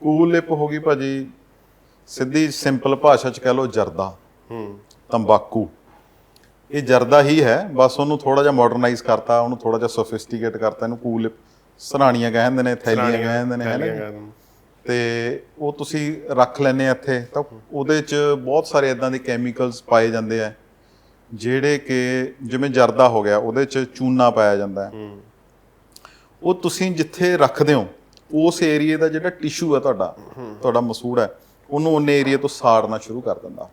Cool lip ਹੋ ਗਈ ਭਾਜੀ ਸਿੱਧੀ ਸਿੰਪਲ ਭਾਸ਼ਾ ਚ ਕਹਿ ਲਓ ਜਰਦਾ। ਹੂੰ। ਤੰਬਾਕੂ। ਇਹ ਜਰਦਾ ਹੀ ਹੈ ਬਸ ਉਹਨੂੰ ਥੋੜਾ ਜਿਹਾ ਮਾਡਰਨਾਈਜ਼ ਕਰਤਾ ਉਹਨੂੰ ਥੋੜਾ ਜਿਹਾ ਸੋਫਿਸਟੀਕੇਟ ਕਰਤਾ ਇਹਨੂੰ ਕੂਲ ਲਿਪ ਸਰਾਣੀਆਂ ਕਹਿੰਦੇ ਨੇ ਥੈਲੀਆਂ ਕਹਿੰਦੇ ਨੇ ਹੈ ਨਾ? ਤੇ ਉਹ ਤੁਸੀਂ ਰੱਖ ਲੈਨੇ ਇੱਥੇ ਤਾਂ ਉਹਦੇ ਚ ਬਹੁਤ ਸਾਰੇ ਇਦਾਂ ਦੇ ਕੈਮੀਕਲਸ ਪਾਏ ਜਾਂਦੇ ਆ ਜਿਹੜੇ ਕਿ ਜਿਵੇਂ ਜਰਦਾ ਹੋ ਗਿਆ ਉਹਦੇ ਚ ਚੂਨਾ ਪਾਇਆ ਜਾਂਦਾ ਹੂੰ। ਉਹ ਤੁਸੀਂ ਜਿੱਥੇ ਰੱਖਦੇ ਹੋ ਉਸ ਏਰੀਏ ਦਾ ਜਿਹੜਾ ਟਿਸ਼ੂ ਹੈ ਤੁਹਾਡਾ ਤੁਹਾਡਾ ਮਸੂੜ ਹੈ, ਉਹਨੂੰ ਉਹਨੇ ਏਰੀਏ ਤੋਂ ਸਾੜਨਾ ਸ਼ੁਰੂ ਕਰ ਦਿੰਦਾ।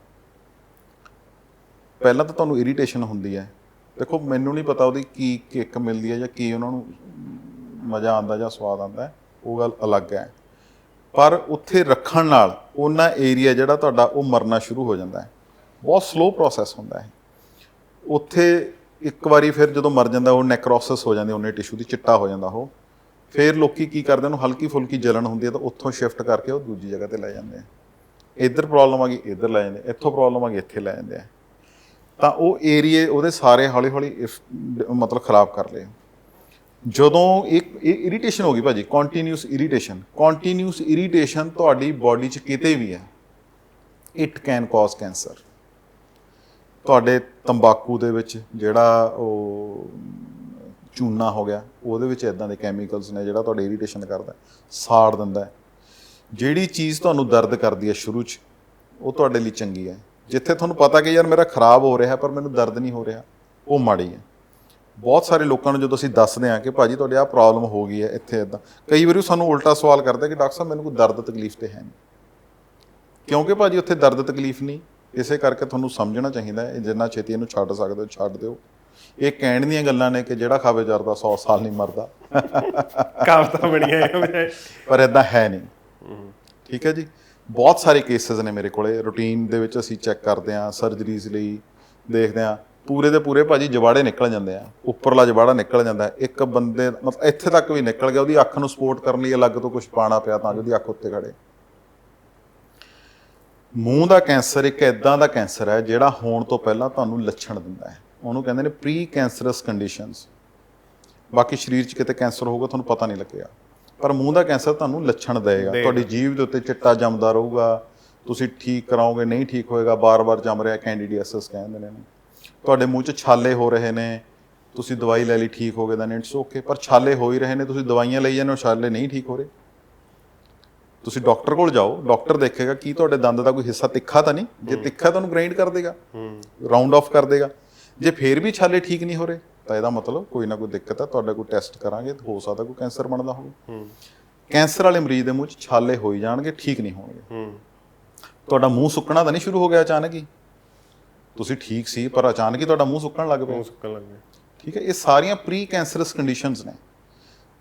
ਪਹਿਲਾਂ ਤਾਂ ਤੁਹਾਨੂੰ ਇਰੀਟੇਸ਼ਨ ਹੁੰਦੀ ਹੈ। ਦੇਖੋ, ਮੈਨੂੰ ਨਹੀਂ ਪਤਾ ਉਹਦੀ ਕੀ ਕਿੱਕ ਮਿਲਦੀ ਹੈ ਜਾਂ ਕੀ ਉਹਨਾਂ ਨੂੰ ਮਜ਼ਾ ਆਉਂਦਾ ਜਾਂ ਸਵਾਦ ਆਉਂਦਾ ਉਹ ਗੱਲ ਅਲੱਗ ਹੈ। ਪਰ ਉੱਥੇ ਰੱਖਣ ਨਾਲ ਉਹਨਾਂ ਏਰੀਆ ਜਿਹੜਾ ਤੁਹਾਡਾ, ਉਹ ਮਰਨਾ ਸ਼ੁਰੂ ਹੋ ਜਾਂਦਾ ਹੈ। ਬਹੁਤ ਸਲੋ ਪ੍ਰੋਸੈਸ ਹੁੰਦਾ ਹੈ। ਉੱਥੇ ਇੱਕ ਵਾਰੀ ਫਿਰ ਜਦੋਂ ਮਰ ਜਾਂਦਾ, ਉਹ ਨੈਕਰੋਸਿਸ ਹੋ ਜਾਂਦੀ, ਉਹਨੇ ਟਿਸ਼ੂ ਦੀ ਚਿੱਟਾ ਹੋ ਜਾਂਦਾ, ਉਹ ਫਿਰ ਲੋਕੀ ਕੀ ਕਰਦੇ ਉਹਨੂੰ ਹਲਕੀ ਫੁਲਕੀ ਜਲਨ ਹੁੰਦੀ ਹੈ ਤਾਂ ਉੱਥੋਂ ਸ਼ਿਫਟ ਕਰਕੇ ਉਹ ਦੂਜੀ ਜਗ੍ਹਾ ਤੇ ਲੈ ਜਾਂਦੇ ਆ। ਇੱਧਰ ਪ੍ਰੋਬਲਮ ਆ ਗਈ, ਇੱਧਰ ਲੈ ਜਾਂਦੇ ਇੱਥੋਂ ਪ੍ਰੋਬਲਮ ਆ ਗਈ, ਇੱਥੇ ਲੈ ਜਾਂਦੇ ਆ। ਤਾਂ ਉਹ ਏਰੀਏ ਉਹਦੇ ਸਾਰੇ ਹੌਲੀ ਹੌਲੀ ਮਤਲਬ ਖਰਾਬ ਕਰ ਲਏ। ਜਦੋਂ ਇੱਕ ਇਰੀਟੇਸ਼ਨ ਹੋ ਗਈ ਭਾਜੀ ਕੰਟੀਨਿਊਸ ਇਰੀਟੇਸ਼ਨ ਕੰਟੀਨਿਊਸ ਇਰੀਟੇਸ਼ਨ ਤੁਹਾਡੀ ਬਾਡੀ 'ਚ ਕਿਤੇ ਵੀ ਹੈ। ਇਟ ਕੈਨ ਕਾਜ਼ ਕੈਂਸਰ ਤੁਹਾਡੇ ਤੰਬਾਕੂ ਦੇ ਵਿੱਚ ਜਿਹੜਾ ਉਹ ਚੂਨਾ ਹੋ ਗਿਆ, ਉਹਦੇ ਵਿੱਚ ਇਦਾਂ ਦੇ ਕੈਮੀਕਲਸ ਨੇ ਜਿਹੜਾ ਤੁਹਾਡੇ ਇਰੀਟੇਸ਼ਨ ਕਰਦਾ ਸਾੜ ਦਿੰਦਾ ਜਿਹੜੀ ਚੀਜ਼ ਤੁਹਾਨੂੰ ਦਰਦ ਕਰਦੀ ਹੈ ਸ਼ੁਰੂ 'ਚ, ਉਹ ਤੁਹਾਡੇ ਲਈ ਚੰਗੀ ਹੈ। ਜਿੱਥੇ ਤੁਹਾਨੂੰ ਪਤਾ ਕਿ ਯਾਰ ਮੇਰਾ ਖਰਾਬ ਹੋ ਰਿਹਾ, ਪਰ ਮੈਨੂੰ ਦਰਦ ਨਹੀਂ ਹੋ ਰਿਹਾ, ਉਹ ਮਾੜੀ ਹੈ। ਬਹੁਤ ਸਾਰੇ ਲੋਕਾਂ ਨੂੰ ਜਦੋਂ ਅਸੀਂ ਦੱਸਦੇ ਹਾਂ ਕਿ ਭਾਜੀ ਤੁਹਾਡੇ ਆਹ ਪ੍ਰੋਬਲਮ ਹੋ ਗਈ ਹੈ, ਇੱਥੇ ਇਦਾਂ ਕਈ ਵਾਰੀ ਉਹ ਸਾਨੂੰ ਉਲਟਾ ਸਵਾਲ ਕਰਦੇ ਕਿ ਡਾਕਟਰ ਸਾਹਿਬ, ਮੈਨੂੰ ਕੋਈ ਦਰਦ ਤਕਲੀਫ ਤੇ ਹੈ ਨਹੀਂ। ਕਿਉਂਕਿ ਭਾਜੀ ਉੱਥੇ ਦਰਦ ਤਕਲੀਫ ਨਹੀਂ, ਇਸੇ ਕਰਕੇ ਤੁਹਾਨੂੰ ਸਮਝਣਾ ਚਾਹੀਦਾ ਹੈ, ਜਿੰਨਾ ਛੇਤੀ ਇਹਨੂੰ ਛੱਡ ਸਕਦੇ ਹੋ, ਛੱਡ ਦਿਓ। ਇਹ ਕਹਿਣ ਦੀਆਂ ਗੱਲਾਂ ਨੇ ਕਿ ਜਿਹੜਾ ਖਾਵੇ ਜਰਦਾ 100 ਸਾਲ ਨਹੀਂ ਮਰਦਾ। ਕਾਫਤਾ ਬਣੀਆਂ ਪਰ ਇਦਾਂ ਹੈ ਨਹੀਂ। ਠੀਕ ਹੈ ਜੀ? ਬਹੁਤ ਸਾਰੇ ਕੇਸਿਸ ਨੇ ਮੇਰੇ ਕੋਲੇ। ਰੂਟੀਨ ਦੇ ਵਿੱਚ ਅਸੀਂ ਚੈੱਕ ਕਰਦੇ ਹਾਂ ਸਰਜਰੀਜ਼ ਲਈ ਦੇਖਦੇ ਹਾਂ। ਪੂਰੇ ਦੇ ਪੂਰੇ ਭਾਜੀ ਜਵਾੜੇ ਨਿਕਲ ਜਾਂਦੇ ਆ। ਉੱਪਰਲਾ ਜਵਾੜਾ ਨਿਕਲ ਜਾਂਦਾ। ਇੱਕ ਬੰਦੇ ਮਤਲਬ ਇੱਥੇ ਤੱਕ ਵੀ ਨਿਕਲ ਗਿਆ ਉਹਦੀ ਅੱਖ ਨੂੰ ਸਪੋਰਟ ਕਰਨ ਲਈ ਅਲੱਗ ਤੋਂ ਕੁਝ ਪਾਣਾ ਪਿਆ ਤਾਂ ਜੋ ਉਹਦੀ ਅੱਖ ਉੱਤੇ ਖੜੇ। ਮੂੰਹ ਦਾ ਕੈਂਸਰ ਇੱਕ ਐਦਾਂ ਦਾ ਕੈਂਸਰ ਹੈ ਜਿਹੜਾ ਹੋਣ ਤੋਂ ਪਹਿਲਾਂ ਤੁਹਾਨੂੰ ਲੱਛਣ ਦਿੰਦਾ ਹੈ। ਉਹਨੂੰ ਕਹਿੰਦੇ ਨੇ ਪ੍ਰੀ ਕੈਂਸਰਸ ਕੰਡੀਸ਼ਨਸ ਬਾਕੀ ਸਰੀਰ 'ਚ ਕਿਤੇ ਕੈਂਸਰ ਹੋਊਗਾ ਤੁਹਾਨੂੰ ਪਤਾ ਨਹੀਂ ਲੱਗੇਗਾ। ਪਰ ਮੂੰਹ ਦਾ ਕੈਂਸਰ ਤੁਹਾਨੂੰ ਲੱਛਣ ਦੇਗਾ ਤੁਹਾਡੀ ਜੀਭ ਦੇ ਉੱਤੇ ਚਿੱਟਾ ਜੰਮਦਾ ਰਹੂਗਾ। ਤੁਸੀਂ ਠੀਕ ਕਰਾਓਗੇ ਨਹੀਂ ਠੀਕ ਹੋਏਗਾ ਬਾਰ-ਬਾਰ ਜੰਮ ਰਿਹਾ ਕੈਂਡੀਡੀਅਸਸ ਕਹਿੰਦੇ ਨੇ। ਤੁਹਾਡੇ ਮੂੰਹ 'ਚ ਛਾਲੇ ਹੋ ਰਹੇ ਨੇ। ਤੁਸੀਂ ਦਵਾਈ ਲੈ ਲਈ ਠੀਕ ਹੋ ਗਏ ਤਾਂ ਇਟਸ ਓਕੇ ਪਰ ਛਾਲੇ ਹੋ ਹੀ ਰਹੇ ਨੇ ਤੁਸੀਂ ਦਵਾਈਆਂ ਲਈ ਜਾਂਦੇ ਹੋ ਛਾਲੇ ਨਹੀਂ ਠੀਕ ਹੋ ਰਹੇ। ਤੁਸੀਂ ਡਾਕਟਰ ਕੋਲ ਜਾਓ ਡਾਕਟਰ ਦੇਖੇਗਾ ਕੀ ਤੁਹਾਡੇ ਦੰਦ ਦਾ ਕੋਈ ਹਿੱਸਾ ਤਿੱਖਾ ਤਾਂ ਨਹੀਂ? ਜੇ ਤਿੱਖਾ ਤੁਹਾਨੂੰ ਗ੍ਰਾਈਂਡ ਕਰ ਦੇਗਾ। ਹੂੰ। ਰਾਉਂਡ ਆਫ ਕਰ ਦੇਗਾ। ਜੇ ਫੇਰ ਵੀ ਛਾਲੇ ਠੀਕ ਨਹੀਂ ਹੋ ਰਹੇ ਤਾਂ ਇਹਦਾ ਮਤਲਬ ਕੋਈ ਨਾ ਕੋਈ ਦਿੱਕਤ ਹੈ ਤੁਹਾਡਾ ਕੋਈ ਟੈਸਟ ਕਰਾਂਗੇ ਤਾਂ ਹੋ ਸਕਦਾ ਕੋਈ ਕੈਂਸਰ ਬਣਦਾ ਹੋਵੇ। ਹੂੰ। ਕੈਂਸਰ ਵਾਲੇ ਮਰੀਜ਼ ਦੇ ਮੂੰਹ 'ਚ ਛਾਲੇ ਹੋਈ ਜਾਣਗੇ ਠੀਕ ਨਹੀਂ ਹੋਣਗੇ। ਹੂੰ। ਤੁਹਾਡਾ ਮੂੰਹ ਸੁੱਕਣਾ ਤਾਂ ਨਹੀਂ ਸ਼ੁਰੂ ਹੋ ਗਿਆ ਅਚਾਨਕ ਹੀ? ਤੁਸੀਂ ਠੀਕ ਸੀ ਪਰ ਅਚਾਨਕ ਹੀ ਤੁਹਾਡਾ ਮੂੰਹ ਸੁੱਕਣ ਲੱਗ ਪਿਆ। ਮੂੰਹ ਸੁੱਕਣ ਲੱਗ ਗਿਆ। ਠੀਕ ਹੈ ਇਹ ਸਾਰੀਆਂ ਪ੍ਰੀ ਕੈਂਸਰਸ ਕੰਡੀਸ਼ਨਸ ਨੇ।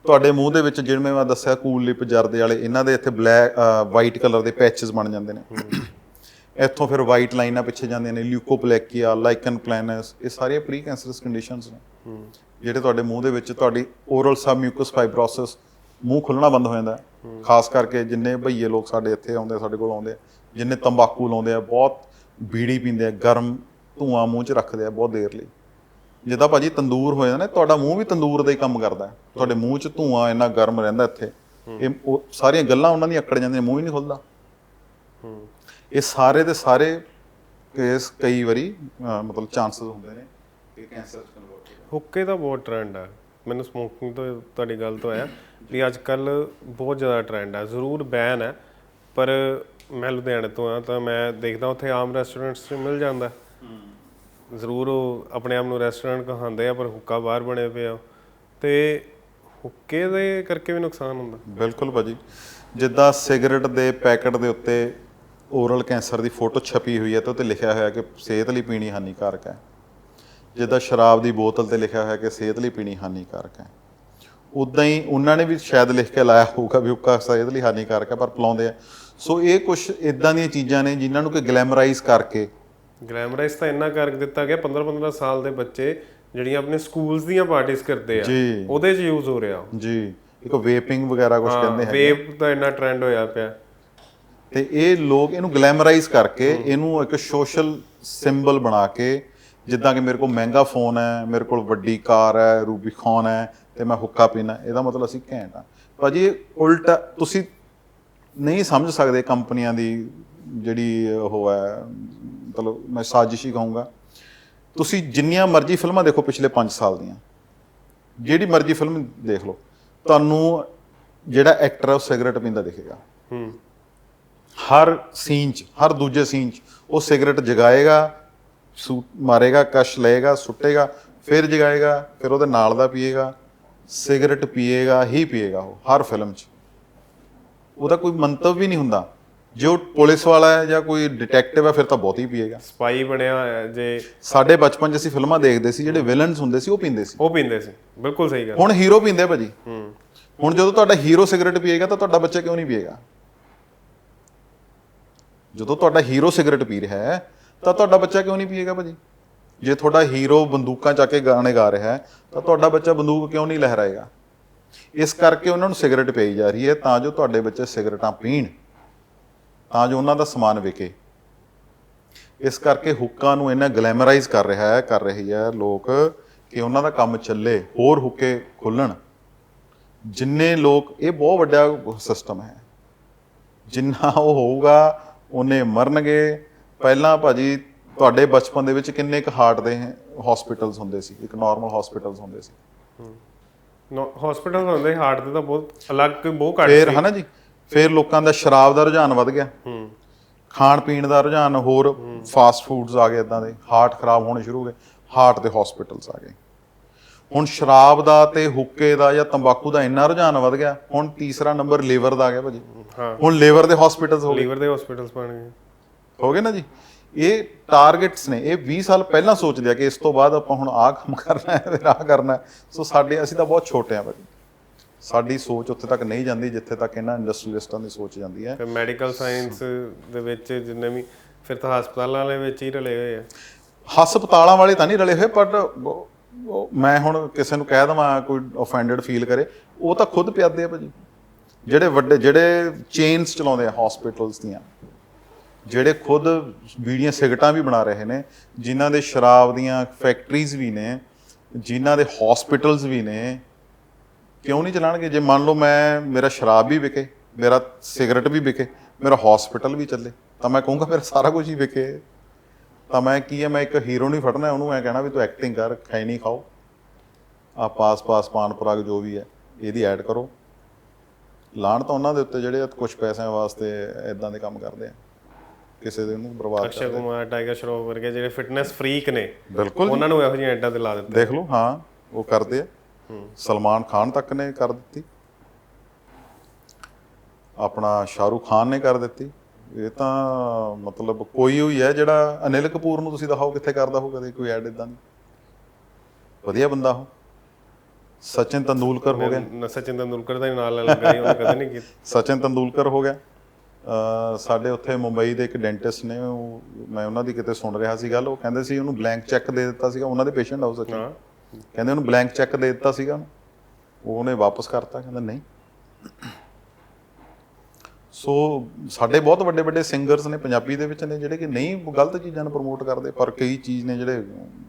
ਤੁਹਾਡੇ ਮੂੰਹ ਦੇ ਵਿੱਚ ਜਿਵੇਂ ਮੈਂ ਦੱਸਿਆ ਕੂਲ ਲਿਪ ਜਰਦੇ ਵਾਲੇ ਇਹਨਾਂ ਦੇ ਇੱਥੇ ਬਲੈਕ ਵਾਈਟ ਕਲਰ ਦੇ ਪੈਚਸ ਬਣ ਜਾਂਦੇ ਨੇ। ਇੱਥੋਂ ਫਿਰ ਵਾਈਟ ਲਾਈਨਾਂ ਪਿੱਛੇ ਜਾਂਦੀਆਂ ਨੇ ਲਿਊਕੋਪਲੈਕੀਆ ਲਾਈਕਨ ਪਲੈਨਸ ਇਹ ਸਾਰੀਆਂ ਪ੍ਰੀ ਕੈਂਸਰਸ ਕੰਡੀਸ਼ਨਸ ਨੇ ਜਿਹੜੇ ਤੁਹਾਡੇ ਮੂੰਹ ਦੇ ਵਿੱਚ ਤੁਹਾਡੀ ਓਰਲ ਸਬ ਮਿਊਕਸ ਫਾਈਬਰੋਸਿਸ ਮੂੰਹ ਖੁੱਲਣਾ ਬੰਦ ਹੋ ਜਾਂਦਾ। ਖਾਸ ਕਰਕੇ ਜਿੰਨੇ ਭਈਏ ਲੋਕ ਸਾਡੇ ਇੱਥੇ ਆਉਂਦੇ ਸਾਡੇ ਕੋਲ ਆਉਂਦੇ ਜਿੰਨੇ ਤੰਬਾਕੂ ਲਾਉਂਦੇ ਆ ਬਹੁਤ ਬੀੜੀ ਪੀਂਦੇ ਆ ਗਰਮ ਧੂਆਂ ਮੂੰਹ 'ਚ ਰੱਖਦੇ ਆ ਬਹੁਤ ਦੇਰ ਲਈ। ਜਿੱਦਾਂ ਭਾਜੀ ਤੰਦੂਰ ਹੋ ਜਾਂਦਾ ਨਾ ਤੁਹਾਡਾ ਮੂੰਹ ਵੀ ਤੰਦੂਰ ਦਾ ਹੀ ਕੰਮ ਕਰਦਾ। ਤੁਹਾਡੇ ਮੂੰਹ 'ਚ ਧੂਆਂ ਇੰਨਾ ਗਰਮ ਰਹਿੰਦਾ ਇੱਥੇ ਇਹ ਸਾਰੀਆਂ ਗੱਲਾਂ ਉਹਨਾਂ ਦੀਆਂ ਅਕੜ ਜਾਂਦੀਆਂ ਮੂੰਹ ਹੀ ਨਹੀਂ ਖੁੱਲਦਾ। ਹੂੰ। ਇਹ ਸਾਰੇ ਦੇ ਸਾਰੇ ਕੇਸ ਕਈ ਵਾਰੀ ਅਹ, ਮਤਲਬ ਚਾਂਸਸ ਹੁੰਦੇ ਨੇ ਕਿ ਕੈਂਸਰ 'ਚ ਕਨਵਰਟ ਹੋ ਹੁੱਕੇ ਦਾ ਬਹੁਤ ਟ੍ਰੈਂਡ ਹੈ ਮੈਨੂੰ ਸਮੋਕਿੰਗ ਤੋਂ ਤੁਹਾਡੀ ਗੱਲ ਤੋਂ ਆਇਆ ਵੀ ਅੱਜ ਕੱਲ ਬਹੁਤ ਜ਼ਿਆਦਾ ਟ੍ਰੈਂਡ ਹੈ ਜ਼ਰੂਰ ਬੈਨ ਹੈ ਪਰ ਮੈਂ ਲੁਧਿਆਣੇ ਤੋਂ ਆ ਤਾਂ ਮੈਂ ਦੇਖਦਾ ਉੱਥੇ ਆਮ ਰੈਸਟੋਰੈਂਟਸ 'ਚ ਮਿਲ ਜਾਂਦਾ। ਜ਼ਰੂਰ ਉਹ ਆਪਣੇ ਆਪ ਨੂੰ ਰੈਸਟੋਰੈਂਟ ਕਹਾਉਂਦੇ ਆ ਪਰ ਹੁੱਕਾ ਬਾਹਰ ਬਣੇ ਪਏ ਆ ਤੇ ਹੁੱਕੇ ਦੇ ਕਰਕੇ ਵੀ ਨੁਕਸਾਨ ਹੁੰਦਾ। ਬਿਲਕੁਲ ਭਾਜੀ। ਜਿੱਦਾਂ ਸਿਗਰਟ ਦੇ ਪੈਕਟ ਦੇ ਉੱਤੇ ਓਰਲ ਕੈਂਸਰ ਦੀ ਫੋਟੋ ਛਪੀ ਹੋਈ ਹੈ ਤੇ ਉੱਤੇ ਲਿਖਿਆ ਹੋਇਆ ਕਿ ਸਿਹਤ ਲਈ ਪੀਣੀ ਹਾਨੀਕਾਰਕ ਹੈ। ਜਿੱਦਾਂ ਸ਼ਰਾਬ ਦੀ ਬੋਤਲ ਤੇ ਲਿਖਿਆ ਹੋਇਆ ਕਿ ਸਿਹਤ ਲਈ ਪੀਣੀ ਹਾਨੀਕਾਰਕ ਹੈ। ਉਦਾਂ ਹੀ ਉਹਨਾਂ ਨੇ ਵੀ ਸ਼ਾਇਦ ਲਿਖ ਕੇ ਲਾਇਆ ਹੋਊਗਾ ਵੀ ਹੁੱਕਾ ਸਿਹਤ ਲਈ ਹਾਨੀਕਾਰਕ ਹੈ ਪਰ ਪਿਲਾਉਂਦੇ ਆ। ਸੋ ਇਹ ਕੁਝ ਇਦਾਂ ਦੀਆਂ ਚੀਜ਼ਾਂ ਨੇ ਜਿਨ੍ਹਾਂ ਨੂੰ ਕਿ ਗਲੈਮਰਾਈਜ਼ ਕਰਕੇ ਗਲੈਮਰਾਈਜ਼ ਤਾਂ ਇੰਨਾ ਕਰ ਦਿੱਤਾ ਗਿਆ 15 15 ਸਾਲ ਦੇ ਬੱਚੇ ਜਿਹੜੀਆਂ ਆਪਣੇ ਸਕੂਲਸ ਦੀਆਂ ਪਾਰਟੀਆਂ ਕਰਦੇ ਆ ਉਹਦੇ 'ਚ ਯੂਜ਼ ਹੋ ਰਿਹਾ। ਜੀ। ਇੱਕ ਵੇਪਿੰਗ ਵਗੈਰਾ ਕੁਝ ਕਹਿੰਦੇ ਹੈ ਵੇਪ ਦਾ ਇੰਨਾ ਟ੍ਰੈਂਡ ਹੋਇਆ ਪਿਆ। ਤੇ ਇਹ ਲੋਕ ਇਹਨੂੰ ਗਲੈਮਰਾਈਜ਼ ਕਰਕੇ ਇਹਨੂੰ ਇੱਕ ਸੋਸ਼ਲ ਸਿੰਬਲ ਬਣਾ ਕੇ ਜਿੱਦਾਂ ਕਿ ਮੇਰੇ ਕੋਲ ਮਹਿੰਗਾ ਫੋਨ ਹੈ, ਮੇਰੇ ਕੋਲ ਵੱਡੀ ਕਾਰ ਹੈ ਰੂਬੀਕੌਨ ਹੈ ਤੇ ਮੈਂ ਹੁੱਕਾ ਪੀਣਾ ਇਹਦਾ ਮਤਲਬ ਅਸੀਂ ਘੈਂਟ ਆ ਭਾਜੀ, ਇਹ ਉਲਟਾ ਤੁਸੀਂ ਨਹੀਂ ਸਮਝ ਸਕਦੇ ਕੰਪਨੀਆਂ ਦੀ ਜਿਹੜੀ ਉਹ ਹੈ, ਮਤਲਬ ਮੈਂ ਸਾਜ਼ਿਸ਼ ਹੀ ਕਹੂੰਗਾ। ਤੁਸੀਂ ਜਿੰਨੀਆਂ ਮਰਜ਼ੀ ਫਿਲਮਾਂ ਦੇਖੋ ਪਿਛਲੇ 5 ਸਾਲ ਦੀਆਂ। ਜਿਹੜੀ ਮਰਜ਼ੀ ਫਿਲਮ ਦੇਖ ਲਓ, ਤੁਹਾਨੂੰ ਜਿਹੜਾ ਐਕਟਰ ਹੈ ਉਹ ਸਿਗਰਟ ਪੀਂਦਾ ਦਿਖੇਗਾ। ਹੂੰ। ਹਰ ਸੀਨ 'ਚ ਹਰ ਦੂਜੇ ਸੀਨ 'ਚ ਉਹ ਸਿਗਰਟ ਜਗਾਏਗਾ ਸੂ ਮਾਰੇਗਾ ਕਸ਼ ਲਏਗਾ ਸੁੱਟੇਗਾ ਫਿਰ ਜਗਾਏਗਾ ਫਿਰ ਉਹਦੇ ਨਾਲ ਦਾ ਪੀਏਗਾ ਸਿਗਰਟ ਪੀਏਗਾ ਹੀ ਪੀਏਗਾ ਉਹ ਹਰ ਫਿਲਮ 'ਚ। ਉਹਦਾ ਕੋਈ ਮੰਤਵ ਵੀ ਨਹੀਂ ਹੁੰਦਾ। ਜੇ ਉਹ ਪੁਲਿਸ ਵਾਲਾ ਹੈ ਜਾਂ ਕੋਈ ਡਿਟੈਕਟਿਵ ਹੈ ਫਿਰ ਤਾਂ ਬਹੁਤ ਹੀ ਪੀਏਗਾ। ਸਪਾਈ ਬਣਿਆ ਹੋਇਆ ਜੇ ਸਾਡੇ ਬਚਪਨ 'ਚ ਅਸੀਂ ਫਿਲਮਾਂ ਦੇਖਦੇ ਸੀ ਜਿਹੜੇ ਵਿਲਨਸ ਹੁੰਦੇ ਸੀ ਉਹ ਪੀਂਦੇ ਸੀ। ਉਹ ਪੀਂਦੇ ਸੀ ਬਿਲਕੁਲ ਸਹੀ ਗੱਲ। ਹੁਣ ਹੀਰੋ ਪੀਂਦੇ ਭਾਜੀ। ਹੂੰ। ਹੁਣ ਜਦੋਂ ਤੁਹਾਡਾ ਹੀਰੋ ਸਿਗਰਟ ਪੀਏਗਾ ਤਾਂ ਤੁਹਾਡਾ ਬੱਚਾ ਕਿਉਂ ਨਹੀਂ ਪੀਏਗਾ? ਜਦੋਂ ਤੁਹਾਡਾ ਹੀਰੋ ਸਿਗਰਟ ਪੀ ਰਿਹਾ ਹੈ, ਤਾਂ ਤੁਹਾਡਾ ਬੱਚਾ ਕਿਉਂ ਨਹੀਂ ਪੀਏਗਾ ਭਾਜੀ? ਜੇ ਤੁਹਾਡਾ ਹੀਰੋ ਬੰਦੂਕਾਂ ਚੱਕ ਕੇ ਗਾਣੇ ਗਾ ਰਿਹਾ ਹੈ, ਤਾਂ ਤੁਹਾਡਾ ਬੱਚਾ ਬੰਦੂਕ ਕਿਉਂ ਨਹੀਂ ਲਹਿਰਾਏਗਾ? ਇਸ ਕਰਕੇ ਉਹਨਾਂ ਨੂੰ ਸਿਗਰਟ ਪਈ ਜਾ ਰਹੀ ਹੈ ਤਾਂ ਜੋ ਤੁਹਾਡੇ ਬੱਚੇ ਸਿਗਰਟਾਂ ਪੀਣ, ਤਾਂ ਜੋ ਉਹਨਾਂ ਦਾ ਸਮਾਨ ਵਿਕੇ। ਇਸ ਕਰਕੇ ਹੁੱਕਾਂ ਨੂੰ ਇਹਨਾਂ ਗਲੈਮਰਾਈਜ਼ ਕਰ ਰਿਹਾ ਹੈ, ਕਰ ਰਹੀ ਹੈ ਲੋਕ ਕਿ ਉਹਨਾਂ ਦਾ ਕੰਮ ਚੱਲੇ, ਹੋਰ ਹੁੱਕੇ ਖੁੱਲਣ। ਜਿੰਨੇ ਲੋਕ, ਇਹ ਬਹੁਤ ਵੱਡਾ ਸਿਸਟਮ ਹੈ। ਜਿੰਨਾ ਉਹ ਹੋਊਗਾ ਉਹਨੇ ਮਰਨਗੇ। ਪਹਿਲਾਂ ਭਾਜੀ ਤੁਹਾਡੇ ਬਚਪਨ ਦੇ ਵਿੱਚ ਕਿੰਨੇ ਕੁ ਹਾਰਟ ਦੇ ਹਸਪੀਟਲਸ ਹੁੰਦੇ ਸੀ? ਇੱਕ ਨਾਰਮਲ ਹਸਪੀਟਲਸ ਹੁੰਦੇ ਸੀ। ਹਸਪੀਟਲ ਹੁੰਦੇ ਹਾਰਟ ਦੇ ਤਾਂ ਬਹੁਤ ਅਲੱਗ ਬਹੁਤ ਘੱਟ ਫਿਰ ਹਨਾ ਜੀ? ਫਿਰ ਲੋਕਾਂ ਦਾ ਸ਼ਰਾਬ ਦਾ ਰੁਝਾਨ ਵੱਧ ਗਿਆ। ਹੂੰ। ਖਾਣ ਪੀਣ ਦਾ ਰੁਝਾਨ ਹੋਰ ਫਾਸਟ ਫੂਡਸ ਆ ਗਏ ਇਦਾਂ ਦੇ। ਹਾਰਟ ਖਰਾਬ ਹੋਣੇ ਸ਼ੁਰੂ ਹੋ ਗਏ। ਹਾਰਟ ਦੇ ਹਸਪੀਟਲਸ ਆ ਗਏ। ਹੁਣ ਸ਼ਰਾਬ ਦਾ ਤੇ ਹੁੱਕੇ ਦਾ ਜਾਂ ਤੰਬਾਕੂ ਦਾ ਇੰਨਾ ਰੁਝਾਨ ਵੱਧ ਗਿਆ ਹੁਣ ਤੀਸਰਾ ਨੰਬਰ ਲੀਵਰ ਦਾ ਆ ਗਿਆ ਭਾਜੀ। ਹਾਂ। ਹੁਣ ਲੀਵਰ ਦੇ ਹਸਪੀਟਲਸ ਹੋ ਗਏ। ਲੀਵਰ ਦੇ ਹਸਪੀਟਲਸ ਬਣ ਗਏ। ਹੋ ਗਏ ਨਾ ਜੀ। ਇਹ ਟਾਰਗੇਟਸ ਨੇ ਇਹ 20 ਸਾਲ ਪਹਿਲਾਂ ਸੋਚਦੇ ਆ ਕਿ ਇਸ ਤੋਂ ਬਾਅਦ ਆਪਾਂ ਹੁਣ ਆਹ ਕੰਮ ਕਰਨਾ ਹੈ ਆਹ ਕਰਨਾ। ਸੋ ਸਾਡੇ ਅਸੀਂ ਤਾਂ ਬਹੁਤ ਛੋਟੇ ਆ ਭਾਜੀ। ਸਾਡੀ ਸੋਚ ਉੱਥੇ ਤੱਕ ਨਹੀਂ ਜਾਂਦੀ ਜਿੱਥੇ ਤੱਕ ਇਹਨਾਂ ਇੰਡਸਟਰੀਲਿਸਟਾਂ ਦੀ ਸੋਚ ਜਾਂਦੀ ਹੈ। ਤੇ ਮੈਡੀਕਲ ਸਾਇੰਸ ਦੇ ਵਿੱਚ ਜਿੰਨੇ ਵੀ ਫਿਰ ਤਾਂ ਹਸਪਤਾਲਾਂ ਵਾਲੇ ਵਿੱਚ ਹੀ ਰਲੇ ਹੋਏ ਆ। ਹਸਪਤਾਲਾਂ ਵਾਲੇ ਤਾਂ ਨਹੀਂ ਰਲੇ ਹੋਏ ਪਰ ਮੈਂ ਹੁਣ ਕਿਸੇ ਨੂੰ ਕਹਿ ਦਵਾਂ, ਕੋਈ ਆਫੈਂਡਡ ਫੀਲ ਕਰੇ, ਉਹ ਤਾਂ ਖੁਦ ਪਿਆਦੇ ਆ ਭਾਜੀ। ਜਿਹੜੇ ਵੱਡੇ, ਜਿਹੜੇ ਚੇਨਸ ਚਲਾਉਂਦੇ ਆ ਹਸਪੀਟਲਸ ਦੀਆਂ, ਜਿਹੜੇ ਖੁਦ ਬੀੜੀਆਂ ਸਿਗਰਟਾਂ ਵੀ ਬਣਾ ਰਹੇ ਨੇ, ਜਿਨ੍ਹਾਂ ਦੇ ਸ਼ਰਾਬ ਦੀਆਂ ਫੈਕਟਰੀਜ਼ ਵੀ ਨੇ, ਜਿਨ੍ਹਾਂ ਦੇ ਹਸਪੀਟਲਸ ਵੀ ਨੇ, ਕਿਉਂ ਨਹੀਂ ਚਲਾਣਗੇ? ਜੇ ਮੰਨ ਲਓ ਮੈਂ, ਮੇਰਾ ਸ਼ਰਾਬ ਵੀ ਵਿਕੇ, ਮੇਰਾ ਸਿਗਰਟ ਵੀ ਵਿਕੇ, ਮੇਰਾ ਹਸਪੀਟਲ ਵੀ ਚੱਲੇ, ਤਾਂ ਮੈਂ ਕਹੂੰਗਾ ਮੇਰਾ ਸਾਰਾ ਕੁਝ ਹੀ ਵਿਕੇ। ਤਾਂ ਮੈਂ ਕੀ ਹੈ ਮੈਂ ਇੱਕ ਹੀਰੋ ਨਹੀਂ ਫੜਨਾ ਉਹਨੂੰ ਮੈਂ ਕਹਿਣਾ ਵੀ ਤੂੰ ਐਕਟਿੰਗ ਕਰ ਖਾਈ ਨਹੀਂ ਖਾਓ। ਆ ਪਾਸ ਪਾਸ ਪਾਨ ਪਰਾਗ ਜੋ ਵੀ ਹੈ ਇਹਦੀ ਐਡ ਕਰੋ। ਲਾਣ ਤਾਂ ਉਹਨਾਂ ਦੇ ਉੱਤੇ ਜਿਹੜੇ ਕੁਝ ਪੈਸਿਆਂ ਵਾਸਤੇ ਇਦਾਂ ਦੇ ਕੰਮ ਕਰਦੇ ਆ। ਕਿਸੇ ਦੇ ਉਹਨੂੰ ਬਰਬਾਦ ਅਕਸ਼ੇ ਕੁਮਾਰ ਟਾਈਗਰ ਸ਼ਰੋਫ ਵਰਗੇ ਜਿਹੜੇ ਫਿਟਨੈਸ ਫਰੀਕ ਨੇ ਬਿਲਕੁਲ ਉਹਨਾਂ ਨੂੰ ਇਹੋ ਜਿਹੀਆਂ ਐਡਾਂ ਤੇ ਲਾ ਦਿੱਤੇ। ਦੇਖ ਲਓ ਹਾਂ ਉਹ ਕਰਦੇ ਆ। ਸਲਮਾਨ ਖਾਨ ਤੱਕ ਨੇ ਕਰ ਦਿੱਤੀ। ਆਪਣਾ ਸ਼ਾਹਰੂਖ ਖਾਨ ਨੇ ਕਰ ਦਿੱਤੀ। ਇਹ ਤਾਂ ਮਤਲਬ ਕੋਈ ਹੋਈ ਹੈ ਜਿਹੜਾ ਅਨਿਲ ਕਪੂਰ ਨੂੰ ਤੁਸੀਂ ਦਿਖਾਓ ਕਿੱਥੇ ਕਰਦਾ ਹੋ ਕਦੇ ਕੋਈ ਐਡ ਇਦਾਂ ਦੀ? ਵਧੀਆ ਬੰਦਾ ਉਹ। ਸਚਿਨ ਤੰਦੂਲਕਰ ਹੋ ਗਿਆ। ਸਚਿਨ ਤੰਦੂਲਕਰ ਦਾ ਹੀ ਨਾਲ ਲੱਗਾ ਹੀ ਉਹਨੇ ਕਦੇ ਨਹੀਂ ਕੀਤਾ। ਸਚਿਨ ਤੰਦੂਲਕਰ ਹੋ ਗਿਆ। ਸਾਡੇ ਉੱਥੇ ਮੁੰਬਈ ਦੇ ਇੱਕ ਡੈਂਟਿਸਟ ਨੇ ਉਹ ਮੈਂ ਉਹਨਾਂ ਦੀ ਕਿਤੇ ਸੁਣ ਰਿਹਾ ਸੀ ਗੱਲ ਉਹ ਕਹਿੰਦੇ ਸੀ ਉਹਨੂੰ ਬਲੈਂਕ ਚੈੱਕ ਦੇ ਦਿੱਤਾ ਸੀਗਾ ਉਹਨਾਂ ਦੇ ਪੇਸ਼ੈਂਟ ਹਾਊਸ ਸਚਿਨ। ਹਾਂ। ਕਹਿੰਦੇ ਉਹਨੂੰ ਬਲੈਂਕ ਚੈੱਕ ਦੇ ਦਿੱਤਾ ਸੀਗਾ ਉਹ ਉਹਨੇ ਵਾਪਸ ਕਰਤਾ ਕਹਿੰਦਾ ਨਹੀਂ। ਸੋ ਸਾਡੇ ਬਹੁਤ ਵੱਡੇ ਵੱਡੇ ਸਿੰਗਰਸ ਨੇ ਪੰਜਾਬੀ ਦੇ ਵਿੱਚ ਨੇ ਜਿਹੜੇ ਕਿ ਨਹੀਂ ਗਲਤ ਚੀਜ਼ਾਂ ਨੂੰ ਪ੍ਰਮੋਟ ਕਰਦੇ ਪਰ ਕਈ ਚੀਜ਼ ਨੇ ਜਿਹੜੇ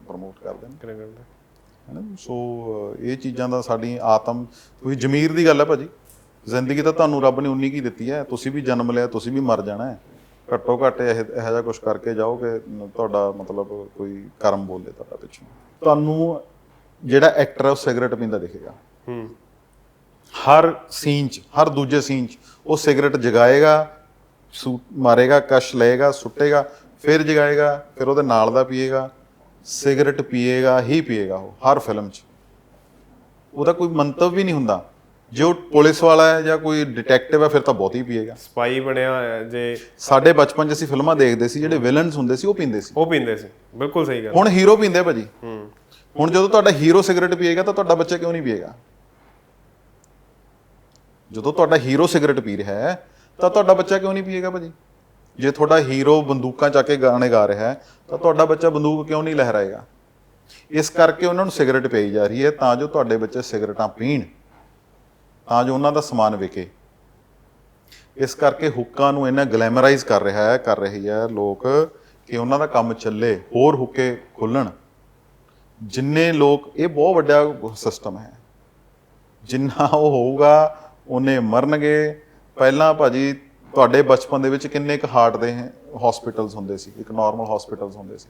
ਪ੍ਰਮੋਟ ਕਰਦੇ ਨੇ। ਹੈਨਾ? ਸੋ ਇਹ ਚੀਜ਼ਾਂ ਦਾ ਸਾਡੀ ਆਤਮ ਤੁਸੀਂ ਜ਼ਮੀਰ ਦੀ ਗੱਲ ਹੈ ਭਾਜੀ। ਜ਼ਿੰਦਗੀ ਤਾਂ ਤੁਹਾਨੂੰ ਰੱਬ ਨੇ ਉਨੀ ਕੀ ਦਿੱਤੀ ਹੈ। ਤੁਸੀਂ ਵੀ ਜਨਮ ਲਿਆ ਤੁਸੀਂ ਵੀ ਮਰ ਜਾਣਾ ਹੈ। ਘੱਟੋ ਘੱਟ ਇਹ ਇਹੋ ਜਿਹਾ ਕੁਝ ਕਰਕੇ ਜਾਓ ਕਿ ਤੁਹਾਡਾ ਮਤਲਬ ਕੋਈ ਕਰਮ ਬੋਲੇ ਤੁਹਾਡਾ ਪਿੱਛੋਂ। ਤੁਹਾਨੂੰ ਜਿਹੜਾ ਐਕਟਰ ਉਹ ਸਿਗਰਟ ਪੀਂਦਾ ਦਿਖੇਗਾ। ਹੂੰ। ਹਰ ਸੀਨ 'ਚ ਹਰ ਦੂਜੇ ਸੀਨ 'ਚ ਉਹ ਸਿਗਰਟ ਜਗਾਏਗਾ ਸੂ ਮਾਰੇਗਾ ਕਸ਼ ਲਏਗਾ ਸੁੱਟੇਗਾ ਫਿਰ ਜਗਾਏਗਾ ਫਿਰ ਉਹਦੇ ਨਾਲ ਦਾ ਪੀਏਗਾ ਸਿਗਰਟ ਪੀਏਗਾ ਹੀ ਪੀਏਗਾ ਉਹ ਹਰ ਫਿਲਮ 'ਚ। ਉਹਦਾ ਕੋਈ ਮੰਤਵ ਵੀ ਨਹੀਂ ਹੁੰਦਾ। ਜੇ ਪੁਲਿਸ ਵਾਲਾ ਹੈ ਜਾਂ ਕੋਈ ਡਿਟੈਕਟਿਵ ਹੈ ਫਿਰ ਤਾਂ ਬਹੁਤ ਹੀ ਪੀਏਗਾ। ਸਪਾਈ ਬਣਿਆ ਹੋਇਆ ਹੈ, ਜੇ ਸਾਡੇ ਬਚਪਨ 'ਚ ਅਸੀਂ ਫਿਲਮਾਂ ਦੇਖਦੇ ਸੀ ਜਿਹੜੇ ਵਿਲਨਸ ਹੁੰਦੇ ਸੀ ਉਹ ਪੀਂਦੇ ਸੀ। ਉਹ ਪੀਂਦੇ ਸੀ ਬਿਲਕੁਲ ਸਹੀ ਗੱਲ। ਹੁਣ ਹੀਰੋ ਪੀਂਦੇ ਭਾਜੀ। ਹੂੰ। ਹੁਣ ਜਦੋਂ ਤੁਹਾਡਾ ਹੀਰੋ ਸਿਗਰਟ ਪੀਏਗਾ ਤਾਂ ਤੁਹਾਡਾ ਬੱਚਾ ਕਿਉਂ ਨਹੀਂ ਪੀਏਗਾ? ਜਦੋਂ ਤੁਹਾਡਾ ਹੀਰੋ ਸਿਗਰਟ ਪੀ ਰਿਹਾ ਹੈ, ਤਾਂ ਤੁਹਾਡਾ ਬੱਚਾ ਕਿਉਂ ਨਹੀਂ ਪੀਏਗਾ ਭਾਜੀ? ਜੇ ਤੁਹਾਡਾ ਹੀਰੋ ਬੰਦੂਕਾਂ ਚੱਕ ਕੇ ਗਾਣੇ ਗਾ ਰਿਹਾ ਹੈ, ਤਾਂ ਤੁਹਾਡਾ ਬੱਚਾ ਬੰਦੂਕ ਕਿਉਂ ਨਹੀਂ ਲਹਿਰਾਏਗਾ? ਇਸ ਕਰਕੇ ਉਹਨਾਂ ਨੂੰ ਸਿਗਰਟ ਪਈ ਜਾ ਰਹੀ ਹੈ, ਤਾਂ ਜੋ ਤੁਹਾਡੇ ਬੱਚੇ ਸਿਗਰਟਾਂ ਪੀਣ, ਤਾਂ ਜੋ ਉਹਨਾਂ ਦਾ ਸਮਾਨ ਵਿਕੇ। ਇਸ ਕਰਕੇ ਹੁੱਕਾਂ ਨੂੰ ਇਹਨਾਂ ਗਲੈਮਰਾਈਜ਼ ਕਰ ਰਿਹਾ ਹੈ, ਕਰ ਰਹੀ ਹੈ ਲੋਕ ਕਿ ਉਹਨਾਂ ਦਾ ਕੰਮ ਚੱਲੇ, ਹੋਰ ਹੁੱਕੇ ਖੁੱਲਣ ਜਿੰਨੇ ਲੋਕ, ਇਹ ਬਹੁਤ ਵੱਡਾ ਸਿਸਟਮ ਹੈ। ਜਿੰਨਾ ਉਹ ਹੋਊਗਾ ਉਹਨੇ ਮਰਨਗੇ। ਪਹਿਲਾਂ ਭਾਜੀ ਤੁਹਾਡੇ ਬਚਪਨ ਦੇ ਵਿੱਚ ਕਿੰਨੇ ਕੁ ਹਾਰਟ ਦੇ ਹਸਪੀਟਲਸ ਹੁੰਦੇ ਸੀ? ਇੱਕ ਨਾਰਮਲ ਹਸਪੀਟਲਸ ਹੁੰਦੇ ਸੀ।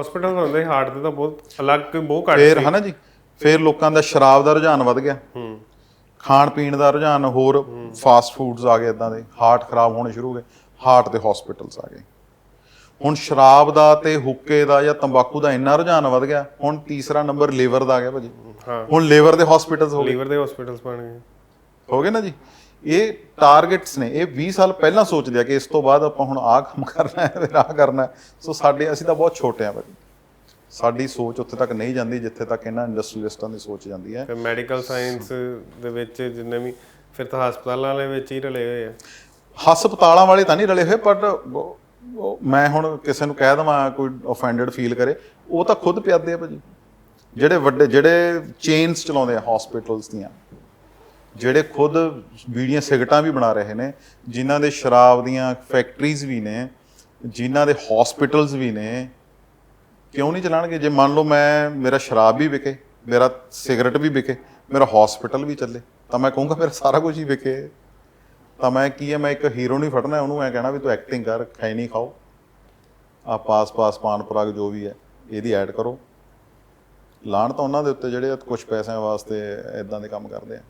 ਹਸਪੀਟਲ ਹੁੰਦੇ ਹਾਰਟ ਦੇ ਤਾਂ ਬਹੁਤ ਅਲੱਗ ਬਹੁਤ ਘੱਟ ਫਿਰ ਹਨਾ ਜੀ? ਫਿਰ ਲੋਕਾਂ ਦਾ ਸ਼ਰਾਬ ਦਾ ਰੁਝਾਨ ਵੱਧ ਗਿਆ। ਹੂੰ। ਖਾਣ ਪੀਣ ਦਾ ਰੁਝਾਨ ਹੋਰ ਫਾਸਟ ਫੂਡਸ ਆ ਗਏ ਇਦਾਂ ਦੇ। ਹਾਰਟ ਖਰਾਬ ਹੋਣੇ ਸ਼ੁਰੂ ਹੋ ਗਏ। ਹਾਰਟ ਦੇ ਹਸਪੀਟਲਸ ਆ ਗਏ। ਹੁਣ ਸ਼ਰਾਬ ਦਾ ਤੇ ਹੁੱਕੇ ਦਾ ਜਾਂ ਤੰਬਾਕੂ ਦਾ ਇੰਨਾ ਰੁਝਾਨ ਵੱਧ ਗਿਆ ਹੁਣ ਤੀਸਰਾ ਨੰਬਰ ਲੀਵਰ ਦਾ ਆ ਗਿਆ ਭਾਜੀ। ਹਾਂ। ਹੁਣ ਲੀਵਰ ਦੇ ਹਸਪੀਟਲਸ ਹੋ ਗਏ। ਲੀਵਰ ਦੇ ਹਸਪੀਟਲਸ ਬਣ ਗਏ। ਹੋ ਗਏ ਨਾ ਜੀ? ਇਹ ਟਾਰਗੇਟਸ ਨੇ ਇਹ 20 ਸਾਲ ਪਹਿਲਾਂ ਸੋਚ ਲਿਆ ਕਿ ਇਸ ਤੋਂ ਬਾਅਦ ਆਪਾਂ ਹੁਣ ਆਹ ਕੰਮ ਕਰਨਾ ਹੈ ਫਿਰ ਆਹ ਕਰਨਾ ਹੈ। ਸੋ ਸਾਡੇ ਅਸੀਂ ਤਾਂ ਬਹੁਤ ਛੋਟੇ ਆ ਭਾਜੀ। ਸਾਡੀ ਸੋਚ ਉੱਥੇ ਤੱਕ ਨਹੀਂ ਜਾਂਦੀ ਜਿੱਥੇ ਤੱਕ ਇਹਨਾਂ ਇੰਡਸਟਰੀਲਿਸਟਾਂ ਦੀ ਸੋਚ ਜਾਂਦੀ ਹੈ। ਤੇ ਮੈਡੀਕਲ ਸਾਇੰਸ ਦੇ ਵਿੱਚ ਜਿੰਨੇ ਵੀ ਫਿਰ ਤਾਂ ਹਸਪਤਾਲਾਂ ਵਾਲੇ ਵਿੱਚ ਹੀ ਰਲੇ ਹੋਏ ਆ। ਹਸਪਤਾਲਾਂ ਵਾਲੇ ਤਾਂ ਨਹੀਂ ਰਲੇ ਹੋਏ ਬਟ ਮੈਂ ਹੁਣ ਕਿਸੇ ਨੂੰ ਕਹਿ ਦਵਾਂ, ਕੋਈ ਆਫੈਂਡਡ ਫੀਲ ਕਰੇ, ਉਹ ਤਾਂ ਖੁਦ ਪਿਆਦੇ ਆ ਭਾਜੀ। ਜਿਹੜੇ ਵੱਡੇ, ਜਿਹੜੇ ਚੇਨਸ ਚਲਾਉਂਦੇ ਆ ਹਸਪੀਟਲਸ ਦੀਆਂ, ਜਿਹੜੇ ਖੁਦ ਬੀੜੀਆਂ ਸਿਗਰਟਾਂ ਵੀ ਬਣਾ ਰਹੇ ਨੇ, ਜਿਨ੍ਹਾਂ ਦੇ ਸ਼ਰਾਬ ਦੀਆਂ ਫੈਕਟਰੀਜ਼ ਵੀ ਨੇ, ਜਿਨ੍ਹਾਂ ਦੇ ਹਸਪੀਟਲਸ ਵੀ ਨੇ, ਕਿਉਂ ਨਹੀਂ ਚਲਾਣਗੇ? ਜੇ ਮੰਨ ਲਓ ਮੈਂ, ਮੇਰਾ ਸ਼ਰਾਬ ਵੀ ਵਿਕੇ, ਮੇਰਾ ਸਿਗਰਟ ਵੀ ਵਿਕੇ, ਮੇਰਾ ਹਸਪੀਟਲ ਵੀ ਚੱਲੇ, ਤਾਂ ਮੈਂ ਕਹੂੰਗਾ, ਮੇਰਾ ਸਾਰਾ ਕੁਝ ਹੀ ਵਿਕੇ। ਤਾਂ ਮੈਂ ਕੀ ਹੈ ਮੈਂ ਇੱਕ ਹੀਰੋ ਨਹੀਂ ਫੜਨਾ ਉਹਨੂੰ ਐ ਕਹਿਣਾ ਵੀ ਤੂੰ ਐਕਟਿੰਗ ਕਰ ਖਾਈ ਨਹੀਂ ਖਾਓ। ਆ ਪਾਸ ਪਾਸ ਪਾਨ ਪਰਾਗ ਜੋ ਵੀ ਹੈ ਇਹਦੀ ਐਡ ਕਰੋ। ਲਾਣ ਤਾਂ ਉਹਨਾਂ ਦੇ ਉੱਤੇ ਜਿਹੜੇ ਕੁਝ ਪੈਸਿਆਂ ਵਾਸਤੇ ਇਦਾਂ ਦੇ ਕੰਮ ਕਰਦੇ ਆ।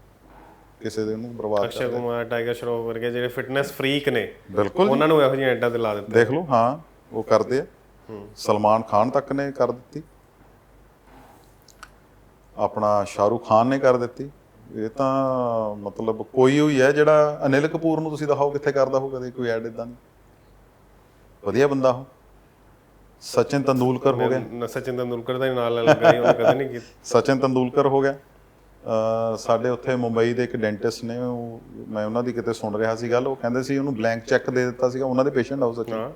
ਕਿਸੇ ਦੇ ਉਹਨੂੰ ਬਰਬਾਦ ਅਕਸ਼ੇ ਕਰਦੇ ਕੁਮਾਰ ਟਾਈਗਰ ਸ਼ਰੋਫ ਵਰਗੇ ਜਿਹੜੇ ਫਿਟਨੈਸ ਫਰੀਕ ਨੇ ਬਿਲਕੁਲ ਉਹਨਾਂ ਨੂੰ ਇਹੋ ਜਿਹੀਆਂ ਐਡਾਂ ਤੇ ਲਾ ਦਿੱਤਾ ਦੇਖ ਲਓ ਹਾਂ ਉਹ ਕਰਦੇ ਆ। ਸਲਮਾਨ ਖਾਨ ਤੱਕ ਨੇ ਕਰ ਦਿੱਤੀ। ਆਪਣਾ ਸ਼ਾਹਰੂਖ ਖਾਨ ਨੇ ਕਰ ਦਿੱਤੀ। ਇਹ ਤਾਂ ਮਤਲਬ ਕੋਈ ਹੋਈ ਹੈ ਜਿਹੜਾ ਅਨਿਲ ਕਪੂਰ ਨੂੰ ਤੁਸੀਂ ਦਿਖਾਓ ਕਿੱਥੇ ਕਰਦਾ ਹੋ ਕਦੇ ਕੋਈ ਐਡ ਇਦਾਂ ਦੀ। ਵਧੀਆ ਬੰਦਾ ਉਹ। ਸਚਿਨ ਤੰਦੂਲਕਰ ਹੋ ਗਿਆ। ਨ- ਸਚਿਨ ਤੰਦੂਲਕਰ ਦਾ ਹੀ ਨਾਲ ਲੱਗਾ ਉਹਨੇ ਕਦੇ ਨਹੀਂ ਕੀਤਾ। ਸਚਿਨ ਤੰਦੂਲਕਰ ਹੋ ਗਿਆ। ਸਾਡੇ ਉੱਥੇ ਮੁੰਬਈ ਦੇ ਇੱਕ ਡੈਂਟਿਸਟ ਨੇ ਉਹ ਮੈਂ ਉਹਨਾਂ ਦੀ ਕਿਤੇ ਸੁਣ ਰਿਹਾ ਸੀ ਗੱਲ ਉਹ ਕਹਿੰਦੇ ਸੀ ਉਹਨੂੰ ਬਲੈਂਕ ਚੈੱਕ ਦੇ ਦਿੱਤਾ ਸੀਗਾ ਉਹਨਾਂ ਦੇ ਪੇਸ਼ੈਂਟ ਆ ਉਹ ਸਚਿਨ। ਹਾਂ।